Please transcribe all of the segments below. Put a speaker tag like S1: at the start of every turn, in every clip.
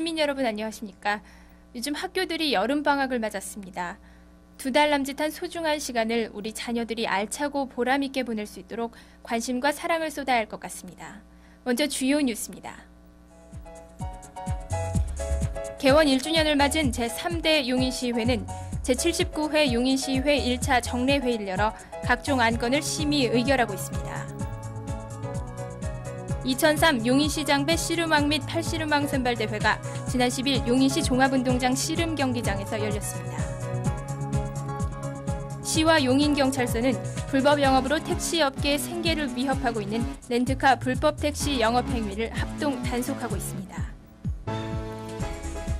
S1: 시민 여러분 안녕하십니까? 요즘 학교들이 여름 방학을 맞았습니다. 두 달 남짓한 소중한 시간을 우리 자녀들이 알차고 보람 있게 보낼 수 있도록 관심과 사랑을 쏟아야 할 것 같습니다. 먼저 주요 뉴스입니다. 개원 1주년을 맞은 제3대 용인시회는 제79회 용인시회 1차 정례회의를 열어 각종 안건을 심의 의결하고 있습니다. 2003 용인시장 배 씨름왕 및 팔씨름왕 선발대회가 지난 10일 용인시 종합운동장 씨름 경기장에서 열렸습니다. 시와 용인경찰서는 불법 영업으로 택시업계의 생계를 위협하고 있는 렌트카 불법 택시 영업 행위를 합동 단속하고 있습니다.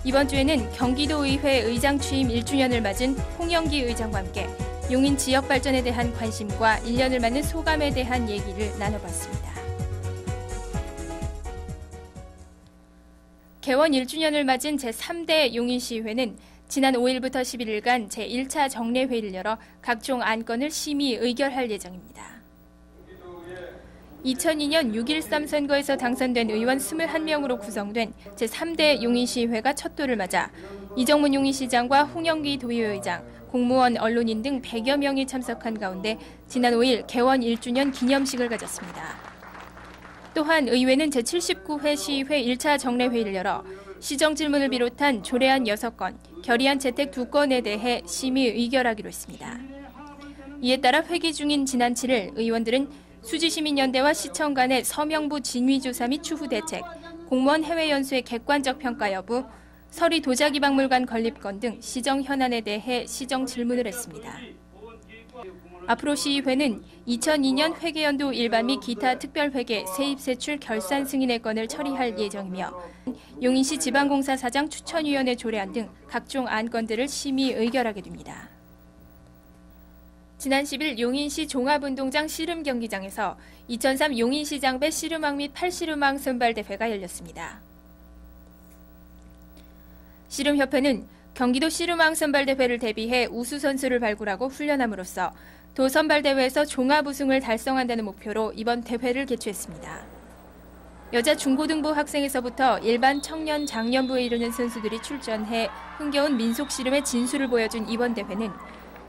S1: 이번 주에는 경기도의회 의장 취임 1주년을 맞은 홍영기 의장과 함께 용인 지역 발전에 대한 관심과 1년을 맞는 소감에 대한 얘기를 나눠봤습니다. 개원 1주년을 맞은 제3대 용인시회는 지난 5일부터 11일간 제1차 정례회의를 열어 각종 안건을 심의 의결할 예정입니다. 2002년 6.13 선거에서 당선된 의원 21명으로 구성된 제3대 용인시회가 첫 돌을 맞아 이정문 용인시장과 홍영기 도의회의장, 공무원, 언론인 등 100여 명이 참석한 가운데 지난 5일 개원 1주년 기념식을 가졌습니다. 또한 의회는 제79회 시회 1차 정례회의를 열어 시정 질문을 비롯한 조례안 6건, 결의안 채택 2건에 대해 심의 의결하기로 했습니다. 이에 따라 회기 중인 지난 7일 의원들은 수지시민연대와 시청 간의 서명부 진위조사 및 추후 대책, 공무원 해외 연수의 객관적 평가 여부, 서리 도자기박물관 건립건 등 시정 현안에 대해 시정 질문을 했습니다. 앞으로 시의회는 2002년 회계연도 일반 및 기타 특별회계 세입세출 결산 승인의 건을 처리할 예정이며 용인시 지방공사 사장 추천위원회 조례안 등 각종 안건들을 심의 의결하게 됩니다. 지난 10일 용인시 종합운동장 씨름 경기장에서 2003 용인시장배 씨름왕 및 팔씨름왕 선발대회가 열렸습니다. 씨름협회는 경기도 씨름왕 선발대회를 대비해 우수 선수를 발굴하고 훈련함으로써 도 선발 대회에서 종합 우승을 달성한다는 목표로 이번 대회를 개최했습니다. 여자 중고등부 학생에서부터 일반 청년 장년부에 이르는 선수들이 출전해 흥겨운 민속 씨름의 진수를 보여준 이번 대회는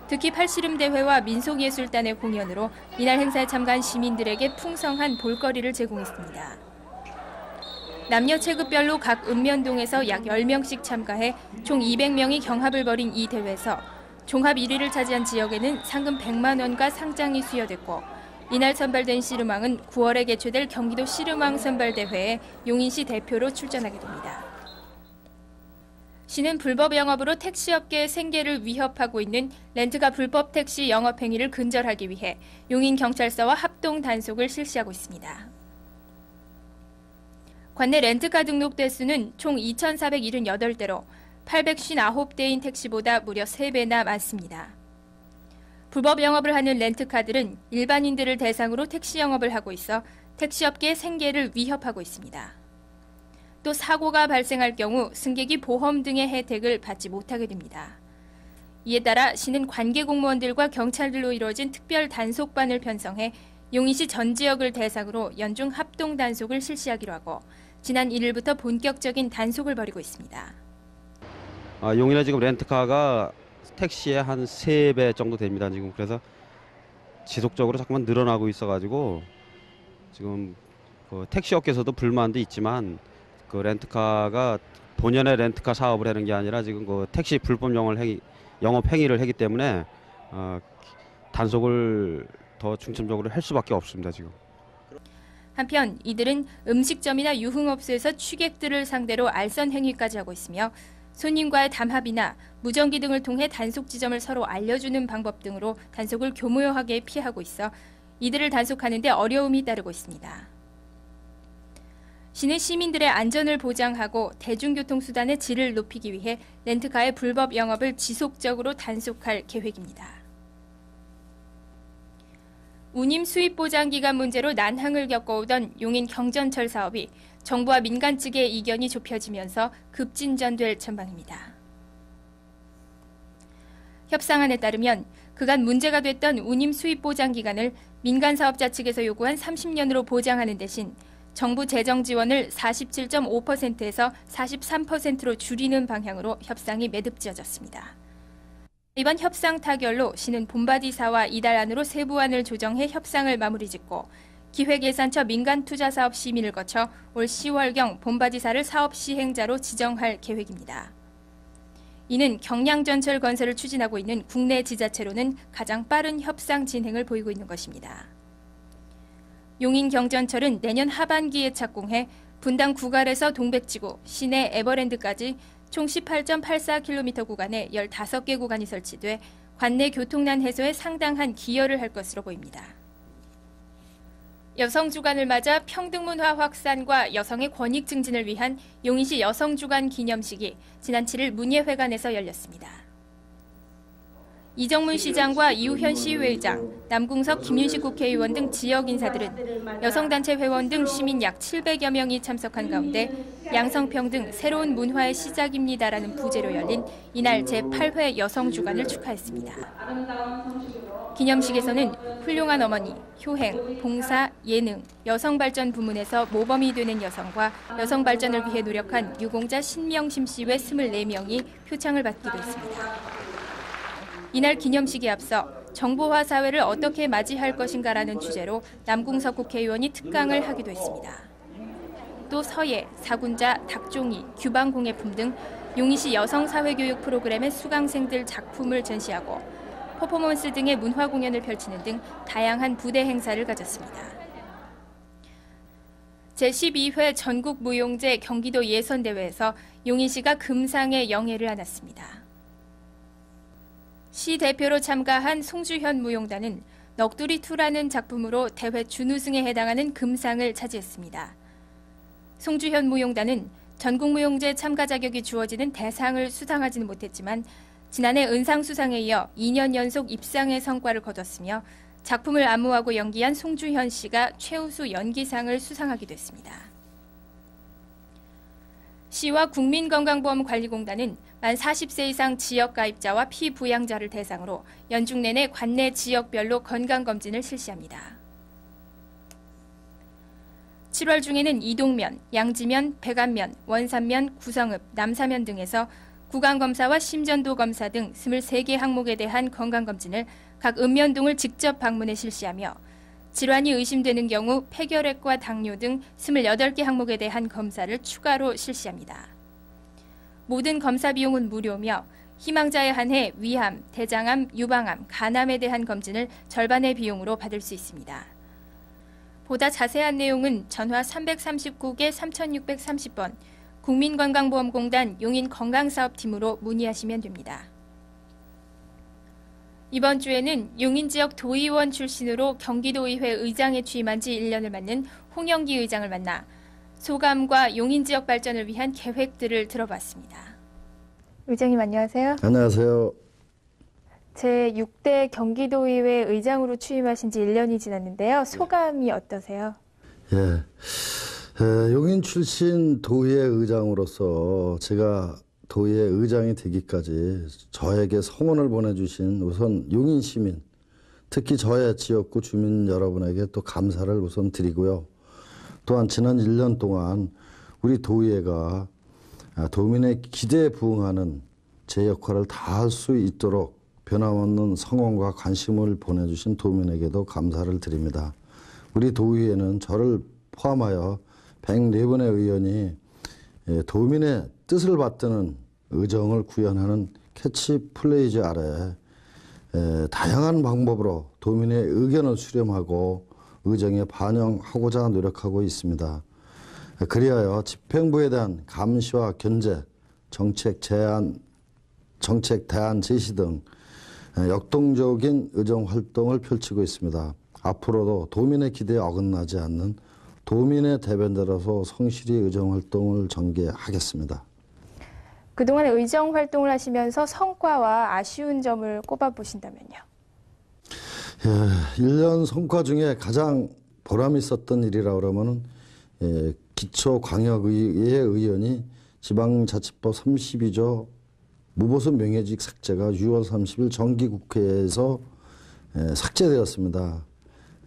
S1: 특히 팔씨름 대회와 민속예술단의 공연으로 이날 행사에 참가한 시민들에게 풍성한 볼거리를 제공했습니다. 남녀 체급별로 각 읍면동에서 약 10명씩 참가해 총 200명이 경합을 벌인 이 대회에서 종합 1위를 차지한 지역에는 상금 100만 원과 상장이 수여됐고 이날 선발된 씨름왕은 9월에 개최될 경기도 씨름왕 선발대회에 용인시 대표로 출전하게 됩니다. 시는 불법 영업으로 택시업계의 생계를 위협하고 있는 렌트카 불법 택시 영업 행위를 근절하기 위해 용인경찰서와 합동 단속을 실시하고 있습니다. 관내 렌트카 등록 대수는 총 2,478대로 859대인 택시보다 무려 3배나 많습니다. 불법 영업을 하는 렌트카들은 일반인들을 대상으로 택시 영업을 하고 있어 택시업계의 생계를 위협하고 있습니다. 또 사고가 발생할 경우 승객이 보험 등의 혜택을 받지 못하게 됩니다. 이에 따라 시는 관계 공무원들과 경찰들로 이루어진 특별 단속반을 편성해 용인시 전 지역을 대상으로 연중 합동 단속을 실시하기로 하고 지난 1일부터 본격적인 단속을 벌이고 있습니다.
S2: 아, 용인에 지금 렌트카가 택시의 한 세 배 정도 됩니다. 지금 그래서 지속적으로 자꾸만 늘어나고 있어가지고 지금 그 택시 업계에서도 불만도 있지만 그 렌트카가 본연의 렌트카 사업을 하는 게 아니라 지금 그 택시 불법 영업 행위 영업 행위를 하기 때문에 어, 단속을 더 중점적으로 할 수밖에 없습니다. 지금.
S1: 한편 이들은 음식점이나 유흥업소에서 취객들을 상대로 알선 행위까지 하고 있으며 손님과의 담합이나 무전기 등을 통해 단속 지점을 서로 알려주는 방법 등으로 단속을 교묘하게 피하고 있어 이들을 단속하는 데 어려움이 따르고 있습니다. 시는 시민들의 안전을 보장하고 대중교통수단의 질을 높이기 위해 렌트카의 불법 영업을 지속적으로 단속할 계획입니다. 운임 수입 보장 기간 문제로 난항을 겪어오던 용인 경전철 사업이 정부와 민간 측의 이견이 좁혀지면서 급진전될 전망입니다. 협상안에 따르면 그간 문제가 됐던 운임 수입 보장 기간을 민간 사업자 측에서 요구한 30년으로 보장하는 대신 정부 재정 지원을 47.5%에서 43%로 줄이는 방향으로 협상이 매듭지어졌습니다. 이번 협상 타결로 시는 본바디사와 이달 안으로 세부안을 조정해 협상을 마무리 짓고 기획예산처 민간투자사업 심의를 거쳐 올 10월경 본바디사를 사업 시행자로 지정할 계획입니다. 이는 경량전철 건설을 추진하고 있는 국내 지자체로는 가장 빠른 협상 진행을 보이고 있는 것입니다. 용인 경전철은 내년 하반기에 착공해 분당 구갈에서 동백지구, 시내 에버랜드까지 총 18.84km 구간에 15개 구간이 설치돼 관내 교통난 해소에 상당한 기여를 할 것으로 보입니다. 여성 주간을 맞아 평등 문화 확산과 여성의 권익 증진을 위한 용인시 여성 주간 기념식이 지난 7일 문예회관에서 열렸습니다. 이정문 시장과 이우현 시의회장, 남궁석 김윤식 국회의원 등 지역 인사들은 여성단체 회원 등 시민 약 700여 명이 참석한 가운데 양성평등 새로운 문화의 시작입니다라는 부제로 열린 이날 제8회 여성주간을 축하했습니다. 기념식에서는 훌륭한 어머니, 효행, 봉사, 예능, 여성발전 부문에서 모범이 되는 여성과 여성 발전을 위해 노력한 유공자 신명심 씨 외 24명이 표창을 받기도 했습니다. 이날 기념식에 앞서 정보화 사회를 어떻게 맞이할 것인가라는 주제로 남궁석 국회의원이 특강을 하기도 했습니다. 또 서예, 사군자, 닭종이, 규방공예품 등 용인시 여성사회교육 프로그램의 수강생들 작품을 전시하고 퍼포먼스 등의 문화 공연을 펼치는 등 다양한 부대 행사를 가졌습니다. 제12회 전국 무용제 경기도 예선대회에서 용인시가 금상의 영예를 안았습니다. 시 대표로 참가한 송주현 무용단은 넋두리2라는 작품으로 대회 준우승에 해당하는 금상을 차지했습니다. 송주현 무용단은 전국무용제 참가 자격이 주어지는 대상을 수상하지는 못했지만 지난해 은상 수상에 이어 2년 연속 입상의 성과를 거뒀으며 작품을 안무하고 연기한 송주현 씨가 최우수 연기상을 수상하기도 했습니다. 시와 국민건강보험관리공단은 만 40세 이상 지역 가입자와 피부양자를 대상으로 연중 내내 관내 지역별로 건강검진을 실시합니다. 7월 중에는 이동면, 양지면, 백안면, 원산면, 구성읍, 남사면 등에서 구강검사와 심전도 검사 등 23개 항목에 대한 건강검진을 각 읍면동을 직접 방문해 실시하며 질환이 의심되는 경우 폐결핵과 당뇨 등 28개 항목에 대한 검사를 추가로 실시합니다. 모든 검사 비용은 무료며 희망자에 한해 위암, 대장암, 유방암, 간암에 대한 검진을 절반의 비용으로 받을 수 있습니다. 보다 자세한 내용은 전화 339개 3630번 국민건강보험공단 용인 건강사업팀으로 문의하시면 됩니다. 이번 주에는 용인 지역 도의원 출신으로 경기도의회 의장에 취임한 지 1년을 맞는 홍영기 의장을 만나 소감과 용인 지역 발전을 위한 계획들을 들어봤습니다. 의장님 안녕하세요.
S3: 안녕하세요.
S1: 제 6대 경기도의회 의장으로 취임하신 지 1년이 지났는데요. 소감이 어떠세요?
S3: 예. 에, 용인 출신 도의회 의장으로서 제가 도의회 의장이 되기까지 저에게 성원을 보내주신 우선 용인 시민, 특히 저의 지역구 주민 여러분에게 또 감사를 우선 드리고요. 또한 지난 1년 동안 우리 도의회가 아, 도민의 기대에 부응하는 제 역할을 다할 수 있도록 변함없는 성원과 관심을 보내주신 도민에게도 감사를 드립니다. 우리 도의회는 저를 포함하여 104분의 의원이 예, 도민의 뜻을 받드는 의정을 구현하는 캐치플레이즈 아래 에, 다양한 방법으로 도민의 의견을 수렴하고 의정에 반영하고자 노력하고 있습니다. 그리하여 집행부에 대한 감시와 견제, 정책 제안, 정책 대안 제시 등 역동적인 의정 활동을 펼치고 있습니다. 앞으로도 도민의 기대에 어긋나지 않는 도민의 대변자로서 성실히 의정 활동을 전개하겠습니다.
S1: 그동안 의정 활동을 하시면서 성과와 아쉬운 점을 꼽아 보신다면요.
S3: 예, 1년 성과 중에 가장 보람 있었던 일이라 그러면은 예, 기초 광역의회 의원이 지방자치법 32조 무보수 명예직 삭제가 6월 30일 정기국회에서 예, 삭제되었습니다.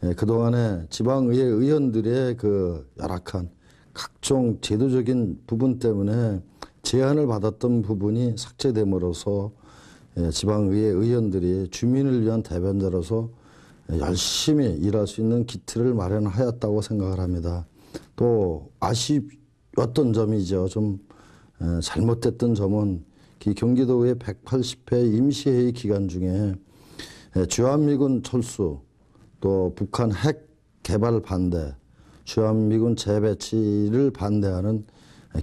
S3: 예, 그동안에 지방의회 의원들의 그 열악한 각종 제도적인 부분 때문에 제한을 받았던 부분이 삭제됨으로써 예, 지방의회 의원들이 주민을 위한 대변자로서 열심히 일할 수 있는 기틀을 마련하였다고 생각을 합니다. 또 아쉬웠던 점이죠. 좀 에, 잘못됐던 점은 이 경기도의 180회 임시회의 기간 중에 에, 주한미군 철수 또 북한 핵 개발 반대 주한미군 재배치를 반대하는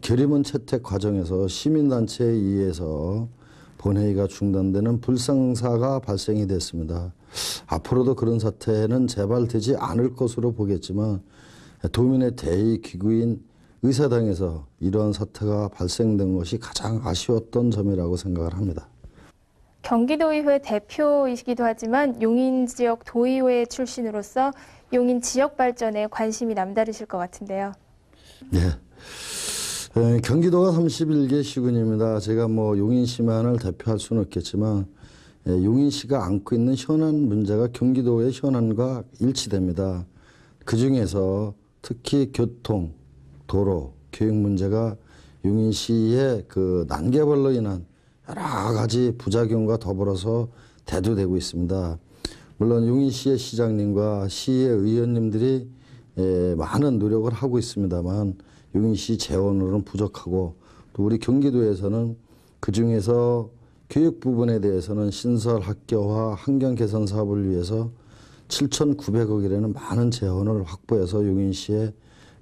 S3: 결의문 채택 과정에서 시민단체에 의해서 본회의가 중단되는 불상사가 발생이 됐습니다. 앞으로도 그런 사태는 재발되지 않을 것으로 보겠지만 도민의 대의 기구인 의사당에서 이러한 사태가 발생된 것이 가장 아쉬웠던 점이라고 생각을 합니다.
S1: 경기도의회 대표이시기도 하지만 용인 지역 도의회 출신으로서 용인 지역 발전에 관심이 남다르실 것 같은데요.
S3: 네. 에, 경기도가 31개 시군입니다. 제가 뭐 용인 시만을 대표할 수는 없겠지만 에, 용인시가 안고 있는 현안 문제가 경기도의 현안과 일치됩니다. 그 중에서 특히 교통, 도로, 교육 문제가 용인시의 그 난개발로 인한 여러 가지 부작용과 더불어서 대두되고 있습니다. 물론 용인시의 시장님과 시의 의원님들이 에, 많은 노력을 하고 있습니다만 용인시 재원으로는 부족하고 또 우리 경기도에서는 그 중에서 교육 부분에 대해서는 신설 학교화 환경 개선 사업을 위해서 7,900억이라는 많은 재원을 확보해서 용인시의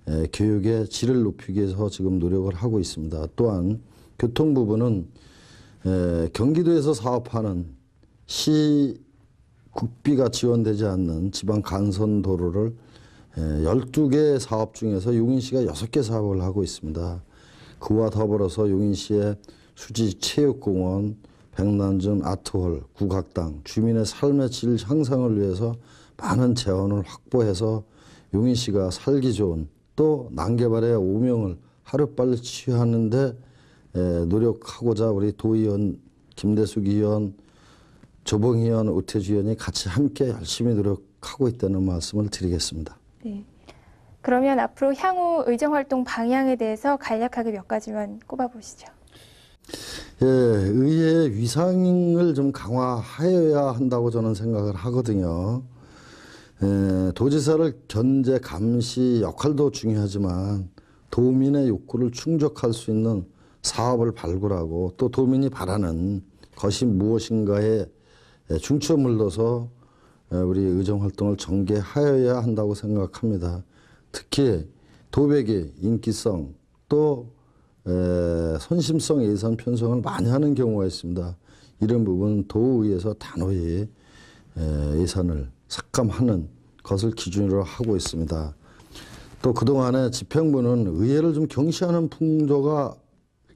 S3: 에, 교육의 질을 높이기 위해서 지금 노력을 하고 있습니다. 또한 교통 부분은 에, 경기도에서 사업하는 시 국비가 지원되지 않는 지방 간선 도로를 에, 12개 사업 중에서 용인시가 6개 사업을 하고 있습니다. 그와 더불어서 용인시의 수지 체육공원, 백난전 아트홀, 국악당, 주민의 삶의 질 향상을 위해서 많은 재원을 확보해서 용인시가 살기 좋은 또 난개발의 오명을 하루빨리 취하는데 에, 노력하고자 우리 도의원 김대숙 의원, 조봉 의원, 우태주 의원이 같이 함께 열심히 노력하고 있다는 말씀을 드리겠습니다.
S1: 네. 그러면 앞으로 향후 의정 활동 방향에 대해서 간략하게 몇 가지만 꼽아 보시죠.
S3: 예, 의회의 위상을 좀 강화하여야 한다고 저는 생각을 하거든요. 예, 도지사를 견제, 감시 역할도 중요하지만 도민의 욕구를 충족할 수 있는 사업을 발굴하고 또 도민이 바라는 것이 무엇인가에 예, 중점을 둬서 예, 우리 의정 활동을 전개하여야 한다고 생각합니다. 특히 도백이 인기성 또 에, 선심성 예산 편성을 많이 하는 경우가 있습니다. 이런 부분 도의에서 단호히 에, 예산을 삭감하는 것을 기준으로 하고 있습니다. 또 그동안에 집행부는 의회를 좀 경시하는 풍조가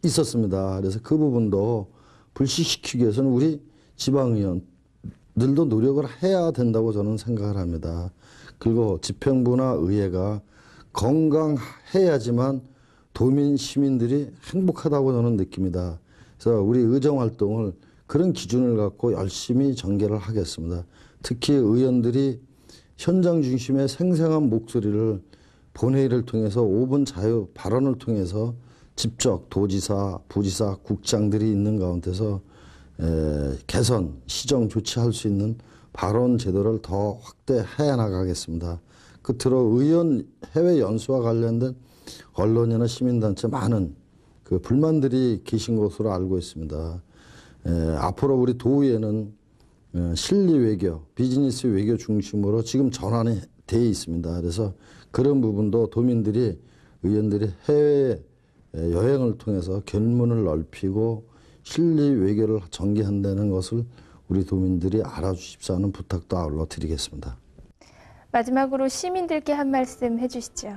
S3: 있었습니다. 그래서 그 부분도 불식시키기 위해서는 우리 지방의원들도 노력을 해야 된다고 저는 생각을 합니다. 그리고 집행부나 의회가 건강해야지만 도민 시민들이 행복하다고 저는 느낍니다. 그래서 우리 의정 활동을 그런 기준을 갖고 열심히 전개를 하겠습니다. 특히 의원들이 현장 중심의 생생한 목소리를 본회의를 통해서 5분 자유 발언을 통해서 직접 도지사, 부지사, 국장들이 있는 가운데서 에, 개선, 시정 조치할 수 있는 발언 제도를 더 확대해 나가겠습니다. 끝으로 의원 해외 연수와 관련된 언론이나 시민단체 많은 그 불만들이 계신 것으로 알고 있습니다. 에, 앞으로 우리 도의회는 에, 실리 외교, 비즈니스 외교 중심으로 지금 전환이 돼 있습니다. 그래서 그런 부분도 도민들이 의원들이 해외 여행을 통해서 견문을 넓히고 실리 외교를 전개한다는 것을 우리 도민들이 알아주십사 하는 부탁도 아울러 드리겠습니다.
S1: 마지막으로 시민들께 한 말씀 해주시죠.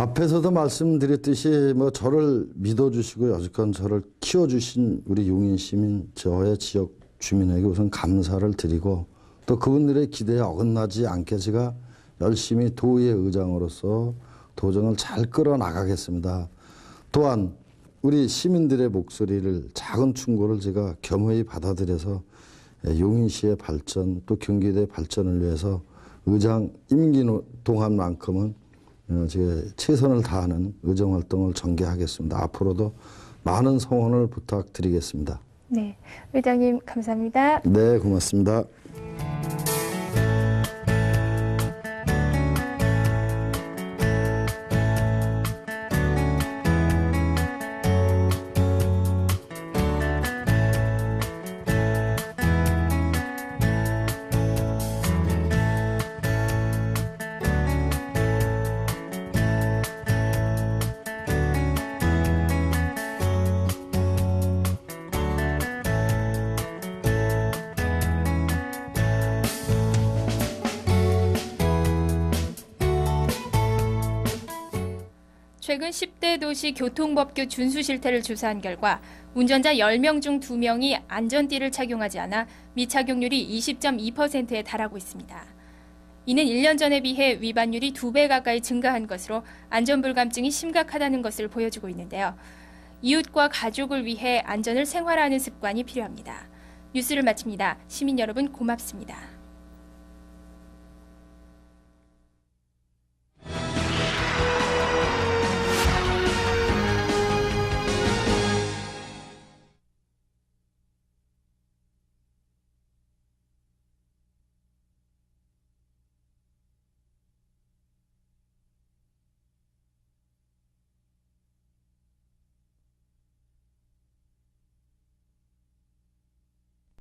S3: 앞에서도 말씀드렸듯이 뭐 저를 믿어주시고 여지껏 저를 키워주신 우리 용인 시민 저의 지역 주민에게 우선 감사를 드리고 또 그분들의 기대에 어긋나지 않게 제가 열심히 도의회 의장으로서 도정을 잘 끌어나가겠습니다. 또한 우리 시민들의 목소리를 작은 충고를 제가 겸허히 받아들여서 예, 용인시의 발전 또 경기도의 발전을 위해서 의장 임기 동안만큼은 어, 제 최선을 다하는 의정 활동을 전개하겠습니다. 앞으로도 많은 성원을 부탁드리겠습니다.
S1: 네, 의장님 감사합니다.
S3: 네, 고맙습니다.
S1: 최근 10대 도시 교통법규 준수 실태를 조사한 결과 운전자 10명 중 2명이 안전띠를 착용하지 않아 미착용률이 20.2%에 달하고 있습니다. 이는 1년 전에 비해 위반율이 2배 가까이 증가한 것으로 안전불감증이 심각하다는 것을 보여주고 있는데요. 이웃과 가족을 위해 안전을 생활하는 습관이 필요합니다. 뉴스를 마칩니다. 시민 여러분 고맙습니다.